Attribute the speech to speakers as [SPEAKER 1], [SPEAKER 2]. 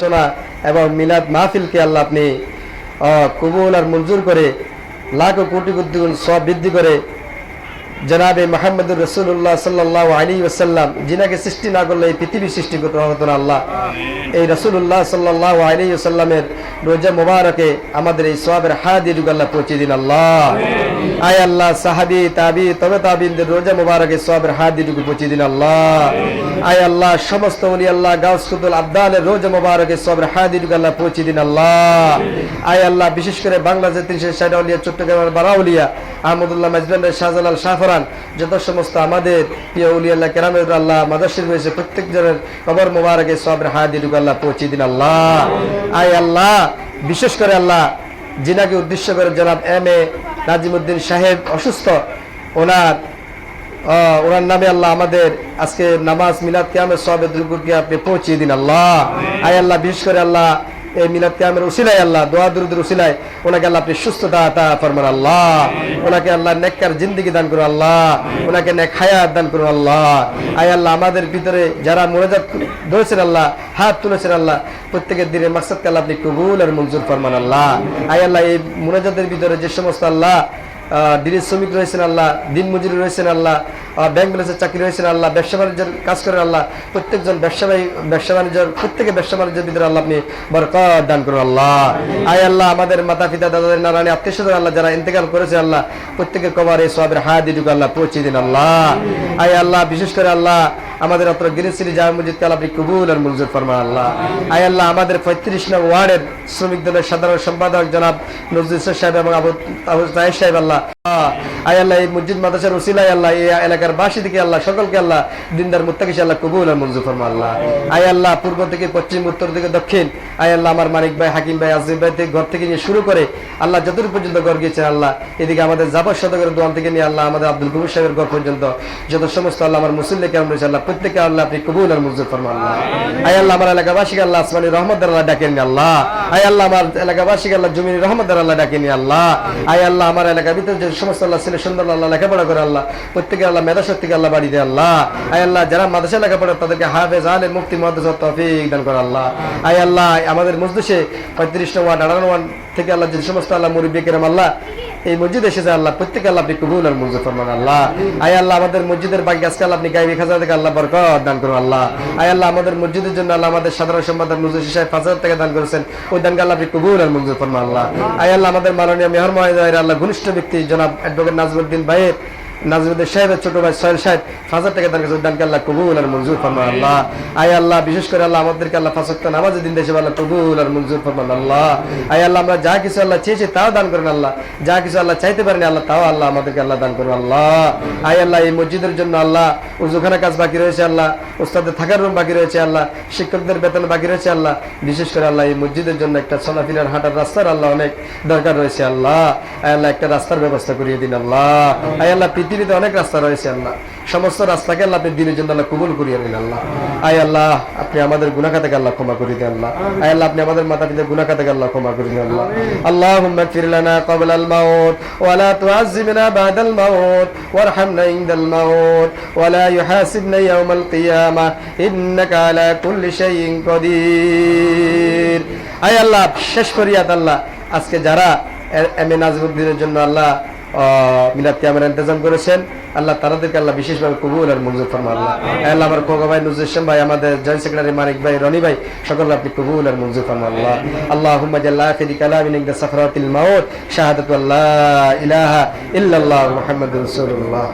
[SPEAKER 1] আলোচনা এবং মিলাদ মাহফিলকে আল্লাহ আপনি কবুল আর মঞ্জুর করে লাখ কোটি বুদ্ধিগুণ গুণ সব বৃদ্ধি করে জনাবে মাহমুদুর রসুল্লাহ সাল্লাহ আলী ওসাল্লাম যিনাকে সৃষ্টি না করলে এই পৃথিবী সৃষ্টি করতে হতো না আল্লাহ। এই রসুল্লাহ সাল্লাহ আলী ওসাল্লামের রোজা মুবারকে আমাদের এই সোয়াবের হাদি আল্লাহ পৌঁছে দিন আল্লাহ। আয় আল্লাহ, সাহাবি, তাবি, তবে তাবিনদের রোজা মোবারকে সোয়াবের হাদিটুকু পৌঁছে দিন আল্লাহ। আয় আল্লাহ, সমস্ত উলি আল্লাহ গাউস কুতুল আব্দালের রোজা মোবারকে সোয়াবের হাদিটুকু আল্লাহ পৌঁছে দিন আল্লাহ। আয় আল্লাহ, বিশেষ করে বাংলাদেশের তিনশো ষাট উলিয়া চট্টগ্রামের বারাউলিয়া আহমদুল্লাহ মাজবান্ডের শাহজালাল শাহফরান যত সমস্ত আমাদের প্রিয় উলি আল্লাহ কেরামের আল্লাহ মাদাসির রয়েছে প্রত্যেক জনের কবর মোবারকে সোয়াবের হাদিটুকু আল্লাহ পৌঁছে দিন আল্লাহ। আয় আল্লাহ, বিশেষ করে আল্লাহ জিনাকে উদ্দেশ্য করে জনাব এম এ নাজিমুদ্দিন সাহেব অসুস্থ, ওনার ওনার নামে আল্লাহ আমাদের আজকে নামাজ মিলাদ কেয়ামের সবে দুর্গুরকে আপনি পৌঁছিয়ে দিন আল্লাহ। আয় আল্লাহ, বিশেষ করে আল্লাহ এই আল্লাহ, দোয়া ওনাকে আল্লাহ আপনি সুস্থতা ফরমান আল্লাহ। ওনাকে আল্লাহ নেককার জিন্দগি দান করুন আল্লাহ। ওনাকে নেক হায়াত দান করুন আল্লাহ। আয় আল্লাহ, আমাদের ভিতরে যারা মোনাজাত ধরেছেন আল্লাহ, হাত তুলেছেন আল্লাহ, প্রত্যেকের দিনের মাকসাদকে আল্লাহ আপনি কবুল আর মঞ্জুর ফরমান আল্লাহ। আয় আল্লাহ, এই মোনাজাতের ভিতরে যে সমস্ত আল্লাহ দিনের শ্রমিক রয়েছেন আল্লাহ দিন মজুরি রয়েছেন আল্লাহ ব্যাংক ব্যালেন্সের চাকরি রয়েছেন আল্লাহ, ব্যবসা বাণিজ্যের কাজ করেন আল্লাহ, প্রত্যেকজন ব্যবসা ব্যবসা বাণিজ্যের, প্রত্যেকে ব্যবসা বাণিজ্যের ভিতরে আল্লাহ আপনি বরকত দান করুন আল্লাহ। আয় আল্লাহ, আমাদের মাতা পিতা দাদাদের নারায়ণী আত্মীয় আল্লাহ যারা ইন্তেকাল করেছে আল্লাহ, প্রত্যেকের কবার এই সবের হাত দিটুকু আল্লাহ, পৌঁছে দিন আল্লাহ। আয় আল্লাহ, বিশেষ করে আল্লাহ, আমাদের অত্র গিরিশ্রী জামা মসজিদকে আল্লাহ আপনি কবুল আর মঞ্জুর ফরমান আল্লাহ। আয় আল্লাহ, আমাদের পঁয়ত্রিশ নং ওয়ার্ডের শ্রমিক দলের সাধারণ সম্পাদক জনাব নজরুল সাহেব এবং আবু আবু সাহেব আল্লাহ। আয় আল্লাহ, এই মসজিদ, মাদ্রাসার উসিলাই আল্লাহ, এই এলাকার বাসী থেকে আল্লাহ, সকলকে আল্লাহ, দিনদার মুত্তাকিস আল্লাহ কবুল মঞ্জুর আল্লাহ। আয় আল্লাহ, পূর্ব থেকে পশ্চিম, উত্তর থেকে দক্ষিণ, আয় আল্লাহ, আমার মানিক ভাই, হাকিম ভাই আজিম ভাই ঘর থেকে নিয়ে শুরু করে আল্লাহ যতটুকু পর্যন্ত ঘর গিয়েছেন আল্লাহ, এদিকে আমাদের জাফর শতকের দোয়ান থেকে নিয়ে আল্লাহ, আমাদের আব্দুল কবির সাহেবের ঘর পর্যন্ত যত সমস্ত আল্লাহ, আমার মুসল্লি কেমন রয়েছে আল্লাহ প্রত্যেকে আল্লাহ আপনি কবুল আর মঞ্জুর আল্লাহ। আয় আল্লাহ, আমার এলাকাবাসীকে আল্লাহ আসমানি রহমত আল্লাহ ডাকেন আল্লাহ। আয় আল্লাহ, আমার এলাকাবাসীকে আল্লাহ জমির রহমত আল্লাহ ডাকেন আল্লাহ। আয় আল্লাহ, আমার এলাকার ভিতরে যে সমস্ত আল্লাহ ছেলে সুন্দর আল্লাহ, লেখাপড়া করে আল্লাহ, প্রত্যেকে আল্লাহ মেধা আল্লাহ বাড়ি দেয় আল্লাহ। আয় আল্লাহ, যারা মাদ্রাসা লেখাপড়া, তাদেরকে হাফেজ আলে মুক্তি মহাদেশ তফিক দান করে আল্লাহ। আয় আল্লাহ, আমাদের মসজিদে পঁয়ত্রিশ নম্বর নম্বর থেকে আল্লাহ যে সমস্ত আল্লাহ মুরব্বী, কেরাম আল্লাহ এই মসজিদ এসেছে আল্লাহ, প্রত্যেকে আল্লাহ আপনি কবুল আর মঞ্জুর ফরমান আল্লাহ। আয় আল্লাহ, আমাদের মসজিদের বাকি আজকে আল্লাহ আপনি গাইবি খাজা থেকে আল্লাহ বরকত দান করুন আল্লাহ। আয় আল্লাহ, আমাদের মসজিদের জন্য আল্লাহ আমাদের সাধারণ সম্পাদক নজরুল সাহেব পাঁচ হাজার দান করেছেন। ওই দানকে আল্লাহ আপনি কবুল আর মঞ্জুর ফরমান আল্লাহ। আয় আল্লাহ, আমাদের মাননীয় মেহর মহাজ আল্লাহ ঘনিষ্ঠ ব্যক্তি জনাব অ্যাডভোকেট নাজমুদ্দিন ভাইয়ের নাজরুদ্দিন সাহেবের ছোট ভাই সোহেল সাহেব টাকা দান করেছে দানকে আল্লাহ কবুল আর মঞ্জুর ফরমান আল্লাহ। আয় আল্লাহ, বিশেষ করে আল্লাহ আমাদেরকে আল্লাহ ফাঁসক্ত নামাজের দিন দেশে আল্লাহ কবুল আর মঞ্জুর ফরমান আল্লাহ। আয় আল্লাহ, আমরা যা কিছু আল্লাহ চেয়েছি তাও দান করেন আল্লাহ। যা কিছু আল্লাহ চাইতে আল্লাহ, তাও আল্লাহ আমাদেরকে আল্লাহ দান করুন আল্লাহ। আয় আল্লাহ, এই মসজিদের জন্য আল্লাহ উজুখানা কাজ বাকি রয়েছে আল্লাহ। থাকার রুম বাকি রয়েছে আল্লাহ। শিক্ষকদের বেতন বাকি রয়েছে আল্লাহ। বিশেষ করে আল্লাহ এই মসজিদের জন্য একটা চলাফেরার হাঁটার রাস্তার আল্লাহ অনেক দরকার রয়েছে আল্লাহ। আয় আল্লাহ, একটা রাস্তার ব্যবস্থা করিয়ে দিন আল্লাহ। আয় আল্লাহ পৃথিবীতে অনেক রাস্তা রয়েছে, আল্লাহ। সমস্ত রাস্তাকে আল্লাহ আপনি দিনের জন্য আল্লাহ কবুল করিয়া নিন আল্লাহ। আই আল্লাহ, আপনি আমাদের গুণাখাতাকে আল্লাহ ক্ষমা করি দিন, আল্লাহ। আই আল্লাহ, আপনি আমাদের মাতা পিতার গুণাখাতাকে আল্লাহ ক্ষমা করি দিন, আল্লাহ। আল্লাহ আল মাউত তুআযিবনা মাউত ওয়ারহামনা মাউত ইউহাসিবনা ইন্নাকা আলা কুল্লি শাইইন কাদির আল্লাহ, শেষ করিয়া আল্লাহ। আজকে যারা এম এ নাজিমুদ্দিনের জন্য, আল্লাহ মিলাদ ক্যামেরা ইন্তজাম করেছেন। আল্লাহ তাদেরকে আল্লাহ বিশেষভাবে কবুল আর মঞ্জুর ফরমা আল্লাহ আল্লাহ আমার কোকা ভাই নুজুল ভাই, আমাদের জয়েন্ট সেক্রেটারি মানিক ভাই, রনি ভাই সকল আপনি কবুল আর মঞ্জুর ফরমা আল্লাহ আল্লাহুম্মা জাল্লা আখিরি কালামিন ইনদা সাফরাতিল মাউত, শাহাদাতু আল্লাহ ইলাহা ইল্লাল্লাহ মুহাম্মাদুর রাসূলুল্লাহ।